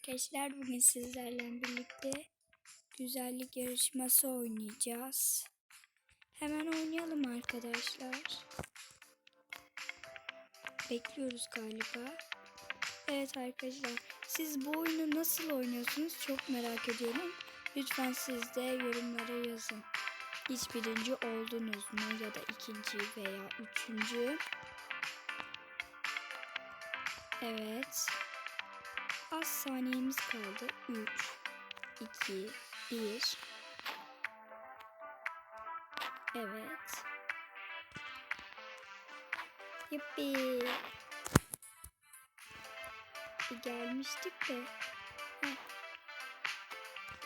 arkadaşlar. Bugün sizlerle birlikte güzellik yarışması oynayacağız. Hemen oynayalım arkadaşlar. Bekliyoruz galiba. Evet arkadaşlar. Siz bu oyunu nasıl oynuyorsunuz çok merak ediyorum. Lütfen siz de yorumlara yazın. Hiç birinci oldunuz mu ya da ikinci veya üçüncü? Evet. Az saniyemiz kaldı. 3, 2, 1. Evet. Yuppi. Gelmiştik de.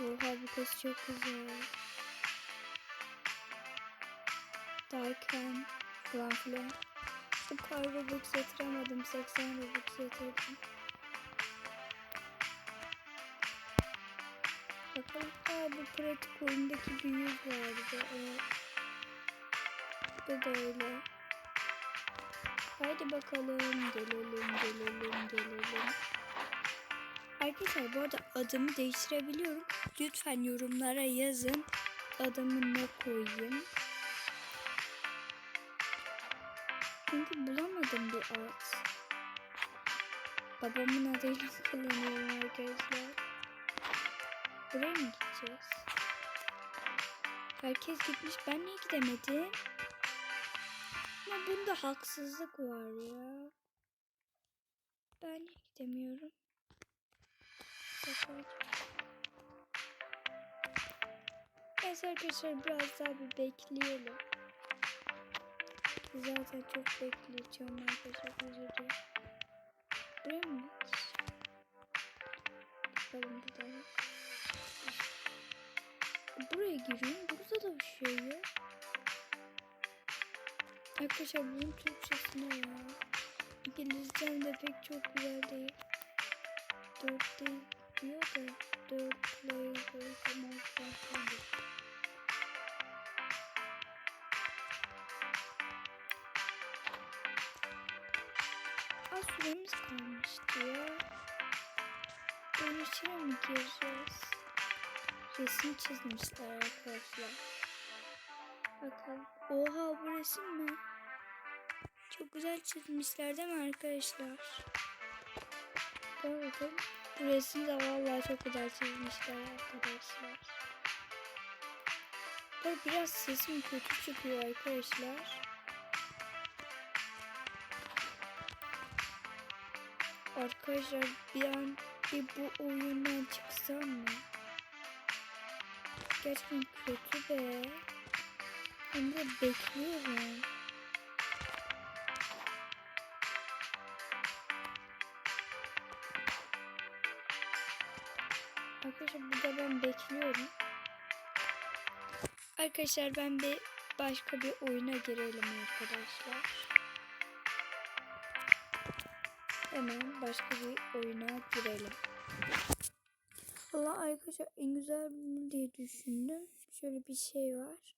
Oha bu kız çok güzel. Darken falan. Bu kadar Robux yatıramadım. 80 Robux yatırdım. Aa bu pratik oyundaki bir yüz vardı. Evet. Bu da öyle. Haydi bakalım. Gelelim, gelelim, gelelim. Arkadaşlar bu arada adımı değiştirebiliyorum. Lütfen yorumlara yazın. Adımı ne koyayım? Çünkü bulamadım bir at. Babamın adıyla kullanıyorum arkadaşlar. Buraya mı gideceğiz? Herkes gitmiş. Ben niye gidemedim? Ama bunda haksızlık var ya. Ben niye gidemiyorum? Neyse arkadaşlar biraz daha bir bekleyelim. Zaten çok bekleyeceğim arkadaşlar özür dilerim. Buraya mı? Bakalım bir daha. Buraya giriyorum. Burada da bir şey yok. Arkadaşlar bunun Türkçesi ne ya? İngilizcem de pek çok güzel değil. Dört değil diyor da dört player ama falan Az süremiz kalmıştı ya. İçine mi gireceğiz? Resim çizmişler arkadaşlar. Bakalım. Oha bu resim mi? Çok güzel çizmişler değil mi arkadaşlar? Gel bakalım. Bu resim de vallahi çok güzel çizmişler arkadaşlar. Böyle biraz sesim kötü çıkıyor arkadaşlar. Arkadaşlar bir an bir bu oyundan çıksam mı? Gerçekten kötü be. Hem de bekliyorum. Arkadaşlar burada ben bekliyorum. Arkadaşlar ben bir başka bir oyuna girelim arkadaşlar. Hemen başka bir oyuna girelim. Valla arkadaşlar en güzel bunu diye düşündüm. Şöyle bir şey var.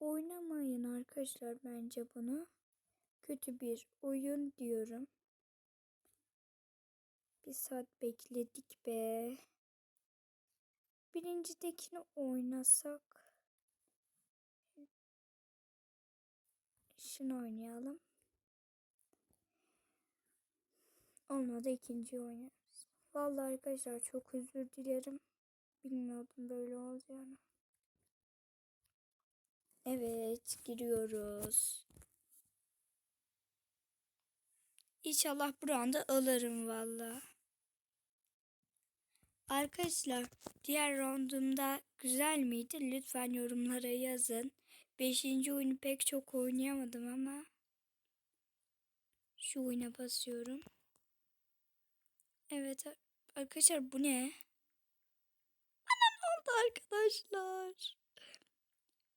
Oynamayın arkadaşlar bence bunu. Kötü bir oyun diyorum. Bir saat bekledik be. Birincidekini oynasak. Şunu oynayalım. Olmadı ikinci oynarız. Vallahi arkadaşlar çok özür dilerim. Bilmiyordum böyle olacağını. Evet giriyoruz. İnşallah buranda alırım valla. Arkadaşlar diğer rondumda güzel miydi? Lütfen yorumlara yazın. Beşinci oyunu pek çok oynayamadım ama şu oyuna basıyorum. Evet arkadaşlar bu ne? Bana ne oldu arkadaşlar?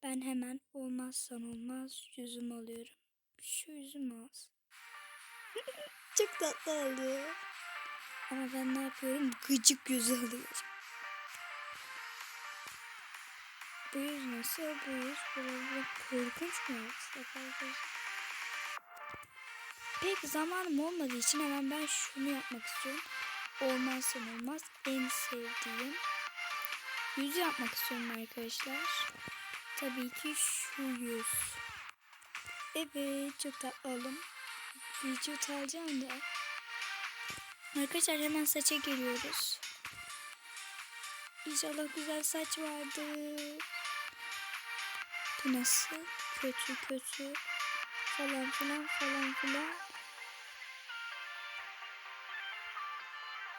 Ben hemen olmazsan olmaz yüzüm alıyorum. Şu yüzüm az. Çok tatlı oluyor. Ama ben ne yapıyorum? Gıcık yüzü alıyorum. Bu yüz nasıl? Bu yüz böyle korkunç mu? Pek zamanım olmadığı için hemen ben şunu yapmak istiyorum. Olmazsa olmaz en sevdiğim. Yüz yapmak istiyorum arkadaşlar. Tabii ki şu yüz. Evet çok tatlı oğlum. Vücut alacağım da. Arkadaşlar hemen saça geliyoruz. İnşallah güzel saç vardır. Bu nasıl? Kötü kötü. Falan filan falan filan.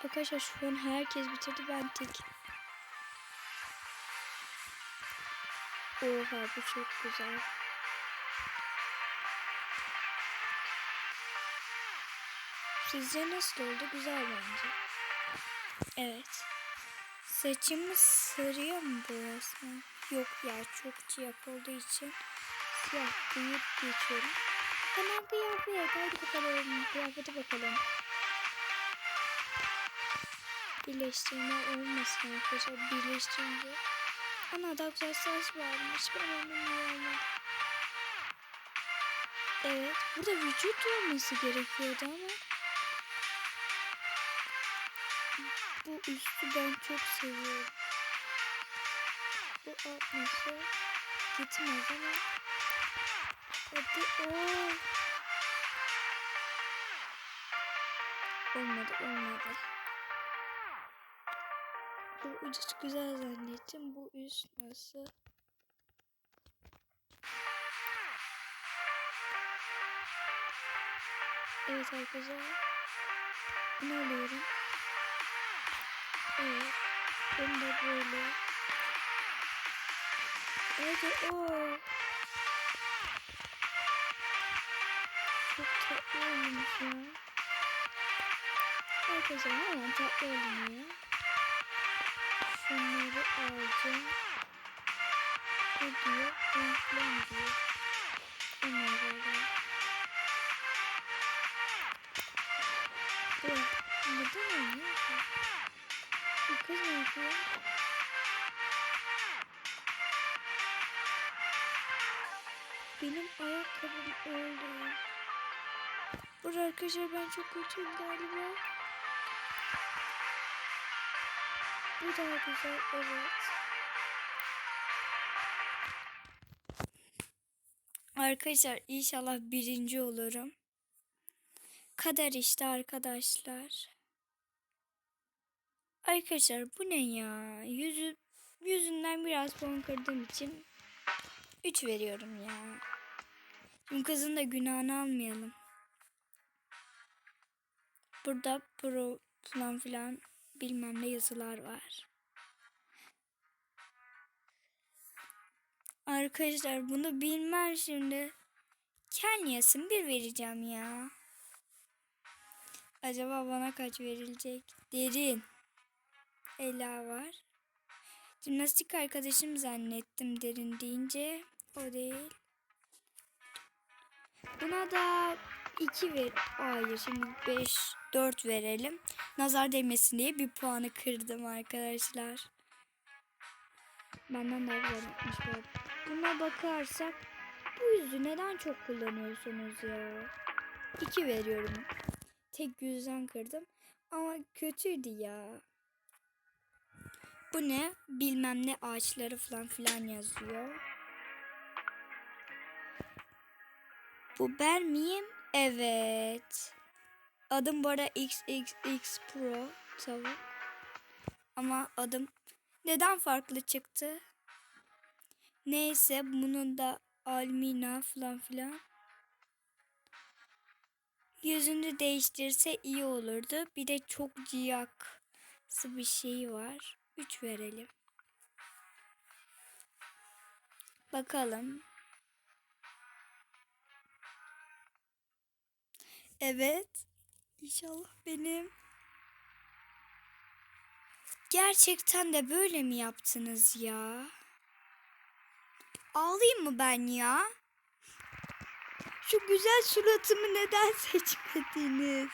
Arkadaşlar şu an herkes bitirdi ben tek. Oha bu çok güzel. Sizce nasıl oldu? Güzel bence. Evet. Saçımı sarıya mı boyasam? Yok ya çok siyah olduğu için siyah deyip geçiyorum. Hemen kıyafet. Hadi bakalım. Kıyafete bakalım. Birleştirme olmasın arkadaşlar. Birleştirince. Ana da güzel saç varmış. Ben onu bilmiyorum. Evet. Burada vücut olması gerekiyordu ama. Bu üstü ben çok seviyorum. Bu atması gitmez ama. Hadi o. Olmadı olmadı. Bu ucu güzel zannettim. Bu üst nasıl? Evet arkadaşlar. Ne alıyorum? Evet. Ben de böyle. Evet o. Çok tatlı olmuş ya. Arkadaşlar hemen tatlı oluyor. Şunları alacağım. Bu diyor. Enflam diyor. Onları alalım. Evet. Neden oynuyor ki? Bu kız ne yapıyor? Benim ayakkabım oldu. Burada arkadaşlar ben çok kötüyüm galiba. Bu daha güzel. Arkadaşlar inşallah birinci olurum. Kader işte arkadaşlar. Arkadaşlar bu ne ya? Yüzü, yüzünden biraz puan kırdığım için 3 veriyorum ya. Şimdi kızın da günahını almayalım. Burada pro falan filan bilmem ne yazılar var. Arkadaşlar bunu bilmem şimdi. Kenyasın bir vereceğim ya. Acaba bana kaç verilecek? Derin. Ela var. Jimnastik arkadaşım zannettim derin deyince. O değil. Buna da 2 ver. Hayır şimdi 5 4 verelim. Nazar değmesin diye bir puanı kırdım arkadaşlar. Benden daha güzel yapmış bu. Buna bakarsak bu yüzü neden çok kullanıyorsunuz ya? 2 veriyorum. Tek yüzden kırdım. Ama kötüydü ya. Bu ne? Bilmem ne ağaçları falan filan yazıyor. Bu ben miyim? Evet. Adım bu arada XXX Pro tavuk. Ama adım neden farklı çıktı? Neyse bunun da Almina falan filan. Yüzünü değiştirse iyi olurdu. Bir de çok ciyaksı bir şey var. 3 verelim. Bakalım. Evet. İnşallah benim. Gerçekten de böyle mi yaptınız ya? Ağlayayım mı ben ya? Şu güzel suratımı neden seçmediniz?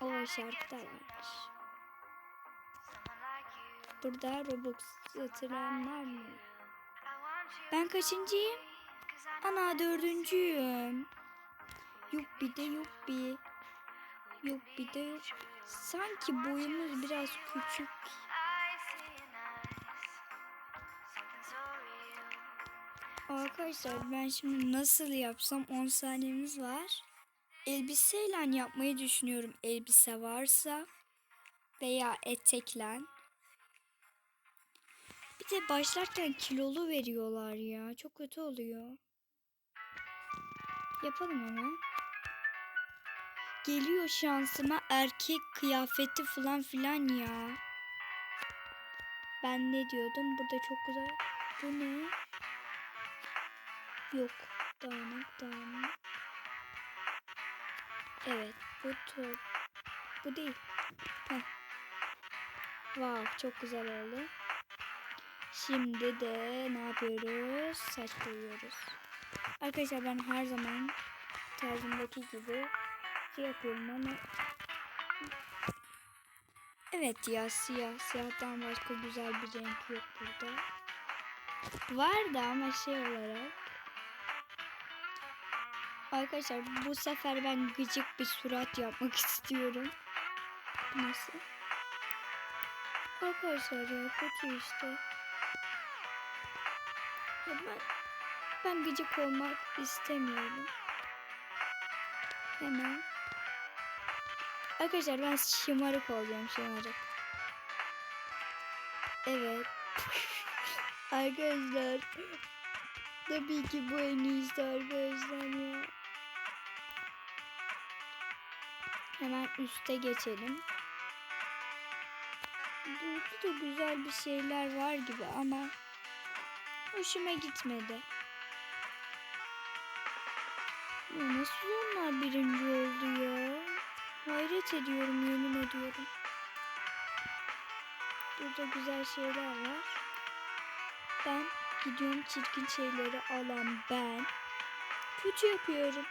O şarkı da varmış. Burada Robux yatıranlar mı? Ben kaçıncıyım? Ana dördüncüyüm. Yuppi de yuppi. Yuppi de yuppi. Sanki boyumuz biraz küçük. Arkadaşlar ben şimdi nasıl yapsam 10 saniyemiz var. Elbiseyle yapmayı düşünüyorum. Elbise varsa veya etekle. Bir de başlarken kilolu veriyorlar ya. Çok kötü oluyor. Yapalım hemen. Geliyor şansıma erkek kıyafeti falan filan ya. Ben ne diyordum? Burada çok güzel. Bu ne? Yok. Dağınık dağınık. Evet. Bu top. Bu değil. Heh. Wow. Çok güzel oldu. Şimdi de ne yapıyoruz? Saç boyuyoruz. Arkadaşlar ben her zaman tarzımdaki gibi şey yapıyorum ama Evet ya siyah. Siyahtan başka güzel bir renk yok burada. Vardı ama şey olarak Arkadaşlar bu sefer ben gıcık bir surat yapmak istiyorum. Nasıl? Arkadaşlar ya kötü işte. Ya ben, ben gıcık olmak istemiyorum. Hemen. Arkadaşlar ben şımarık olacağım şımarık. Evet. arkadaşlar. Tabii ki bu en iyisi arkadaşlar ya. Hemen üste geçelim. Burada da güzel bir şeyler var gibi ama hoşuma gitmedi. Ya nasıl onlar birinci oldu ya? Hayret ediyorum yemin ediyorum. Burada güzel şeyler var. Ben gidiyorum çirkin şeyleri alan ben. Kötü yapıyorum.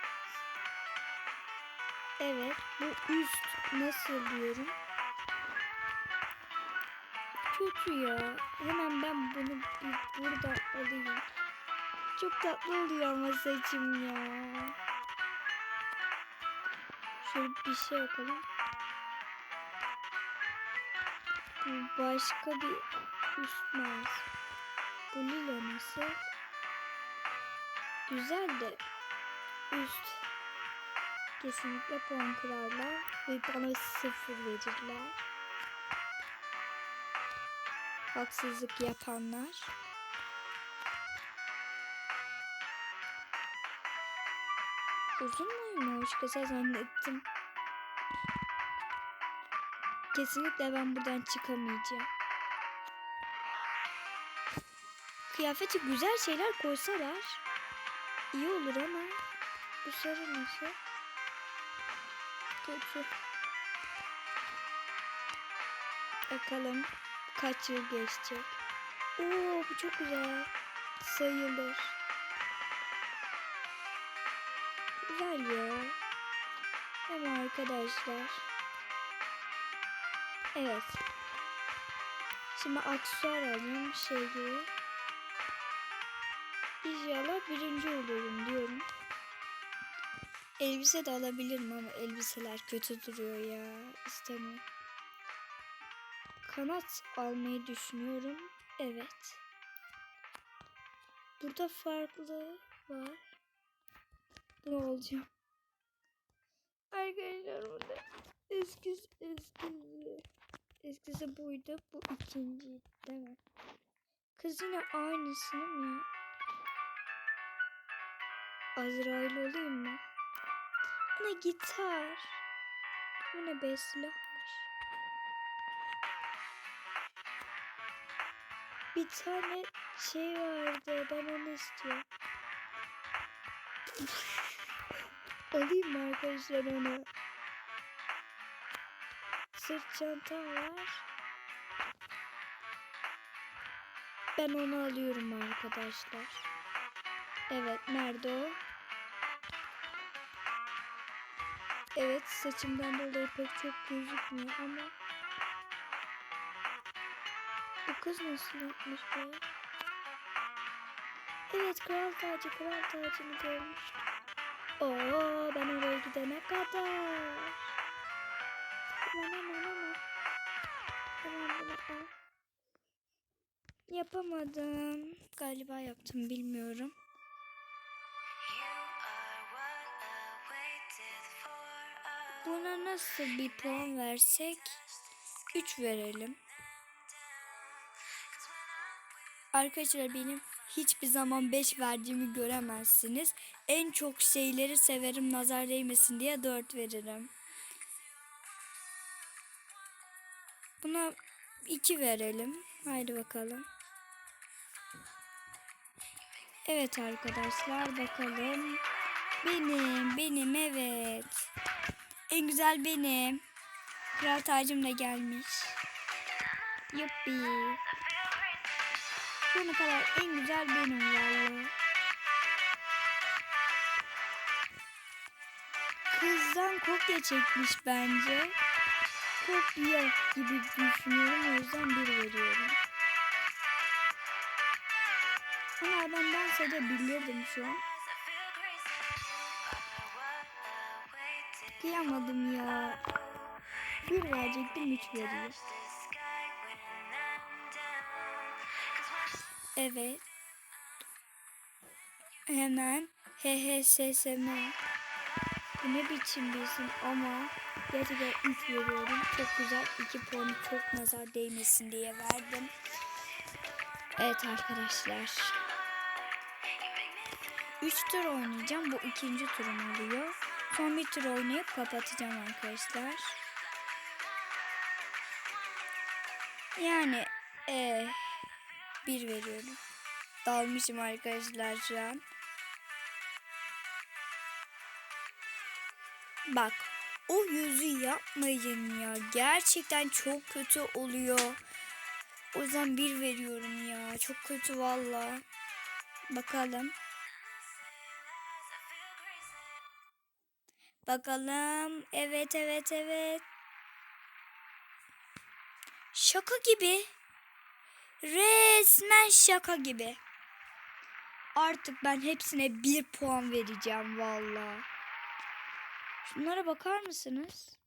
Evet bu üst nasıl diyorum. Kötü ya. Hemen ben bunu burada alayım. Çok tatlı oluyor ama saçım ya. Şöyle bir şey yapalım. Başka bir üst mağaz. Bu lila nasıl? Güzel de üst kesinlikle puan kırarlar ve bana sıfır verirler. Haksızlık yapanlar. Uzun muymuş? Kısa zannettim. Kesinlikle ben buradan çıkamayacağım. Kıyafeti güzel şeyler koysalar iyi olur ama bu sarı nasıl? Kötü. Bakalım kaç yıl geçecek. Oo bu çok güzel. Sayılır. Güzel ya. Ama arkadaşlar. Evet. Şimdi aksesuar alayım şey gibi. İnşallah birinci olurum diyorum. Elbise de alabilirim ama elbiseler kötü duruyor ya. İstemiyorum. Kanat almayı düşünüyorum. Evet. Burada farklı var. Ne olacağım? Arkadaşlar burada eskisi eskisi. Eskisi buydu. Bu ikinci değil mi? Kız yine aynısı mı? Azrail olayım mı? Ana gitar. Bu ne be. Bir tane şey vardı. Ben onu istiyorum. Alayım mı arkadaşlar onu? Sırt çanta var. Ben onu alıyorum arkadaşlar. Evet nerede o? Evet saçımdan dolayı pek çok gözükmüyor ama bu kız nasıl yapmış be? Evet kral tacı kral tacını görmüştüm. Oo ben oraya gidene kadar. Aman aman aman. Tamam. Yapamadım. Galiba yaptım bilmiyorum. Buna nasıl bir puan versek? 3 verelim. Arkadaşlar benim hiçbir zaman 5 verdiğimi göremezsiniz. En çok şeyleri severim nazar değmesin diye 4 veririm. Buna 2 verelim. Haydi bakalım. Evet arkadaşlar bakalım. Benim, benim evet. En güzel benim. Kral tacım da gelmiş. Yuppi. Şu ana kadar en güzel benim vallahi. Kızdan kopya çekmiş bence. Kopya gibi düşünüyorum o yüzden bir veriyorum. Ama ben dans edebilirdim şu an. Kıyamadım ya. Bir verecektim üç veriyor. Evet. Hemen HHSSM. Bu ne biçim bir isim ama gerçekten 3 veriyorum. Çok güzel. 2 puanı çok nazar değmesin diye verdim. Evet arkadaşlar. 3 tur oynayacağım. Bu ikinci turum oluyor. Son bir tur oynayıp kapatacağım arkadaşlar. Yani eh, bir veriyorum. Dalmışım arkadaşlar şu an. Bak o yüzü yapmayın ya. Gerçekten çok kötü oluyor. O yüzden bir veriyorum ya. Çok kötü valla. Bakalım. Bakalım. Evet evet evet. Şaka gibi. Resmen şaka gibi. Artık ben hepsine bir puan vereceğim valla. Şunlara bakar mısınız?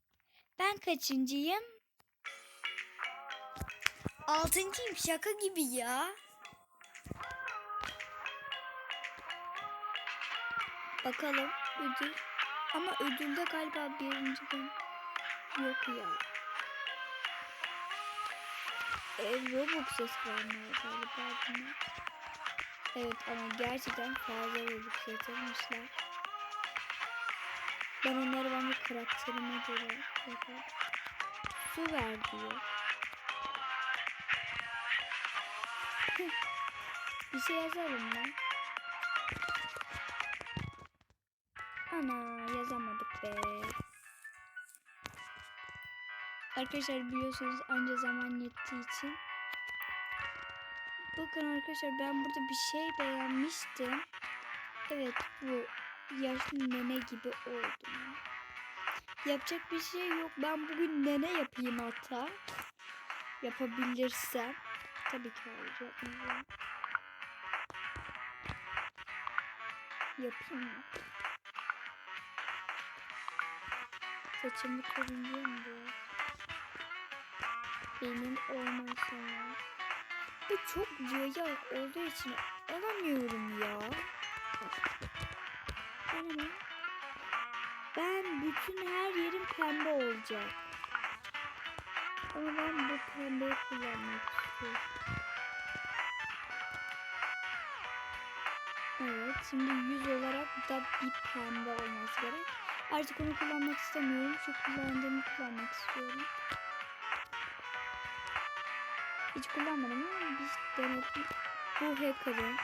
Ben kaçıncıyım? Altıncıyım şaka gibi ya. Bakalım ödül. Ama ödülde galiba birinci ben yok ya. E, Robux vermiyor galiba. Evet ama gerçekten fazla Robux yatırmışlar. Ben onları bence karakterime göre yaparım. Su ver diyor. Bir şey yazalım mı? Ana yazamadık be. Arkadaşlar biliyorsunuz anca zaman yettiği için. Bakın arkadaşlar ben burada bir şey beğenmiştim. Evet bu yaşlı nene gibi oldum. Yapacak bir şey yok. Ben bugün nene yapayım hatta. Yapabilirsem. Tabii ki yapmayacağım. Yapayım mı? Saçımı mu bu? Benim olmasa. Bu çok yayık olduğu için alamıyorum ya. Ben bütün her yerim pembe olacak. Ama ben bu pembeyi kullanmak istiyorum. Evet şimdi yüz olarak da bir pembe olması gerek. Artık onu kullanmak istemiyorum. Şu kullandığımı kullanmak istiyorum. Hiç kullanmadım ama biz denedik. Bu hacker'ı.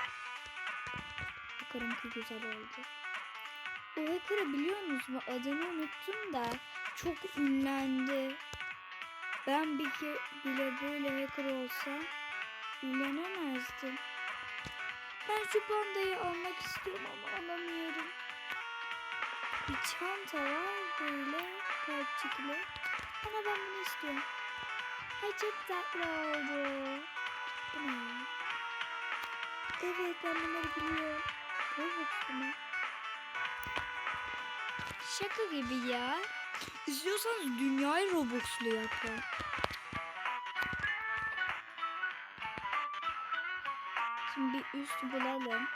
Hacker'ınki güzel oldu. Bu hacker'ı biliyor musunuz? Adını unuttum da çok ünlendi. Ben bir ke bile böyle hacker olsam ünlenemezdim. Ben şu pandayı almak istiyorum ama alamıyorum. Bir çanta var böyle kalpçikli. Ama ben bunu istiyorum. Ay çok tatlı oldu. Evet ben bunları biliyorum. Robux mu? Şaka gibi ya. İstiyorsanız dünyayı Robux'lu yapın. Şimdi bir üst bulalım.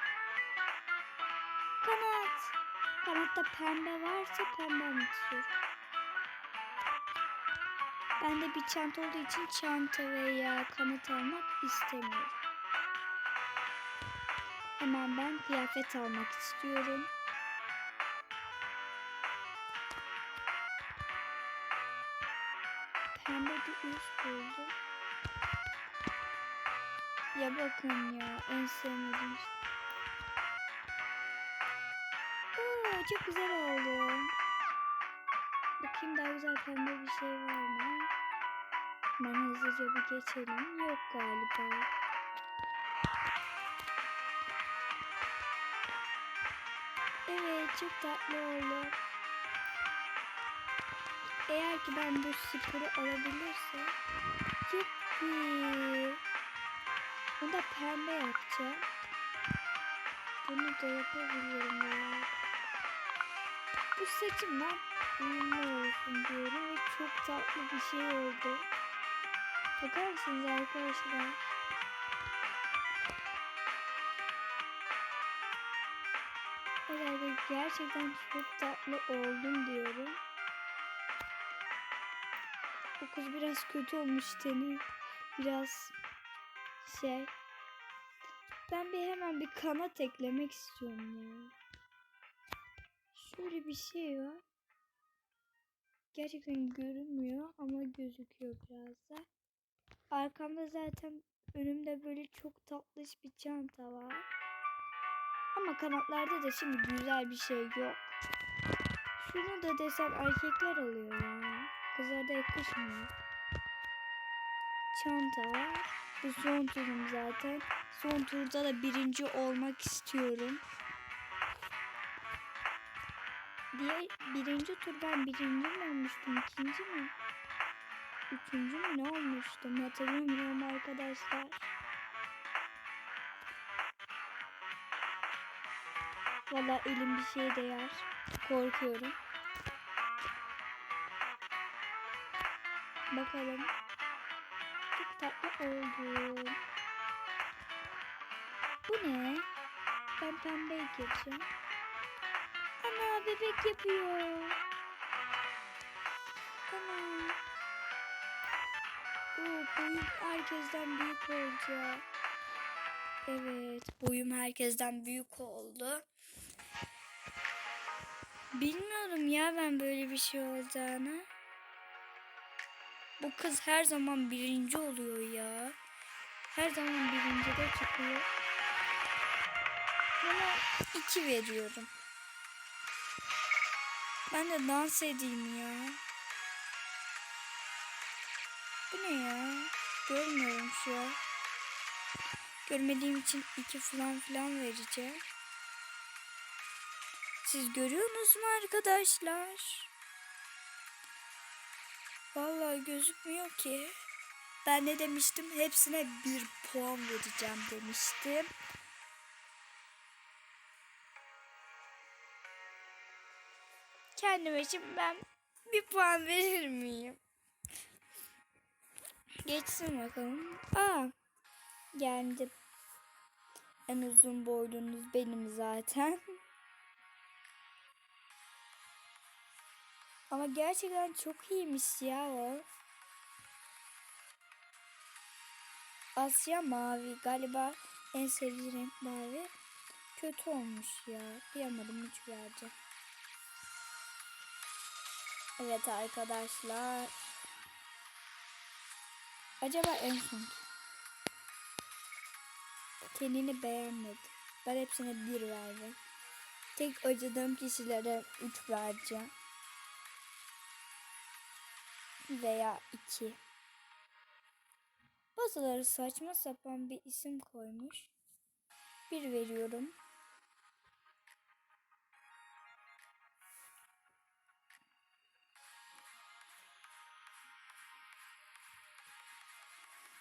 Kanat. Kanatta pembe varsa pembe almak istiyorum. Bende bir çanta olduğu için çanta veya kanat almak istemiyorum. Hemen ben kıyafet almak istiyorum. Pembe bir üst buldum. Ya bakın ya en sevmediğim şey. Oo, çok güzel oldu. Bakayım daha güzel pembe bir şey var mı? Hemen hızlıca bir geçelim. Yok galiba. Evet çok tatlı oldu. Eğer ki ben bu sporu alabilirsem Yuppi. Bunu da pembe yapacağım. Bunu da yapabilirim ya. Bu saçımla uyumlu olsun diyorum ve çok tatlı bir şey oldu. Bakar mısınız arkadaşlar? Herhalde gerçekten çok tatlı oldum diyorum. Bu kız biraz kötü olmuş teni. Biraz şey. Ben bir hemen bir kanat eklemek istiyorum ya. Şöyle bir şey var. Gerçekten görünmüyor ama gözüküyor biraz da. Arkamda zaten önümde böyle çok tatlış bir çanta var. Ama kanatlarda da şimdi güzel bir şey yok. Şunu da desen erkekler alıyor ya. Kızlarda yakışmıyor. Çanta var. Bu son turum zaten. Son turda da birinci olmak istiyorum. Diye birinci tur ben birinci mi olmuştum? ikinci mi? Üçüncü mü ne olmuştum? Hatırlamıyorum arkadaşlar. Valla elim bir şeye değer. Korkuyorum. Bakalım. Çok tatlı oldu. Bu ne? Ben pembeye gireceğim. Ana bebek yapıyor. Ana. Oo, boyum herkesten büyük olacak. Evet boyum herkesten büyük oldu. Bilmiyorum ya ben böyle bir şey olacağını. Bu kız her zaman birinci oluyor ya. Her zaman birinci de çıkıyor. Buna iki veriyorum. Ben de dans edeyim ya. Bu ne ya? Görmüyorum şu an. Görmediğim için iki falan filan vereceğim. Siz görüyorsunuz mu arkadaşlar? Vallahi gözükmüyor ki. Ben ne demiştim? Hepsine bir puan vereceğim demiştim. Kendime şimdi ben bir puan verir miyim? Geçsin bakalım. Aa, geldim. En uzun boylunuz benim zaten. Ama gerçekten çok iyiymiş ya o. Asya mavi. Galiba en sevdiğim renk mavi. Kötü olmuş ya. Kıyamadım üç vereceğim. Evet arkadaşlar. Acaba en son Kendini beğenmedi. Ben hepsine bir verdim. Tek acıdığım kişilere üç vereceğim. Veya iki. Bazıları saçma sapan bir isim koymuş. Bir veriyorum.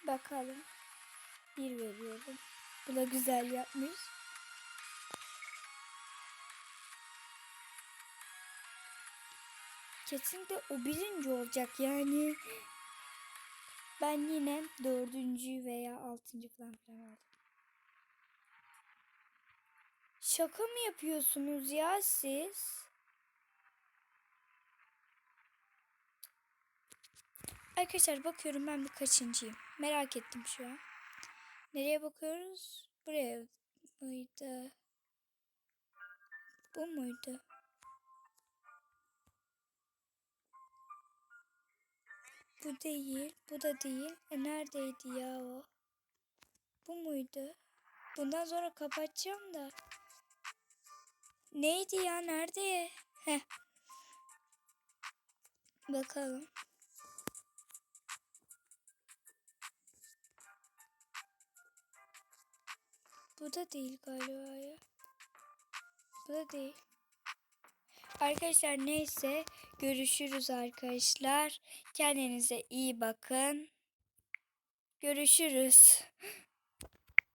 Bakalım. Bir veriyorum. Bu da güzel yapmış. Kesinlikle o birinci olacak yani. Ben yine dördüncü veya altıncı falan falan oldum. Şaka mı yapıyorsunuz ya siz? Arkadaşlar bakıyorum ben bir kaçıncıyım. Merak ettim şu an. Nereye bakıyoruz? Buraya mıydı? Bu muydu? Bu değil. Bu da değil. E neredeydi ya o? Bu muydu? Bundan sonra kapatacağım da. Neydi ya? Nerede? Heh. Bakalım. Bu da değil galiba ya. Bu da değil. Arkadaşlar neyse görüşürüz arkadaşlar. Kendinize iyi bakın. Görüşürüz.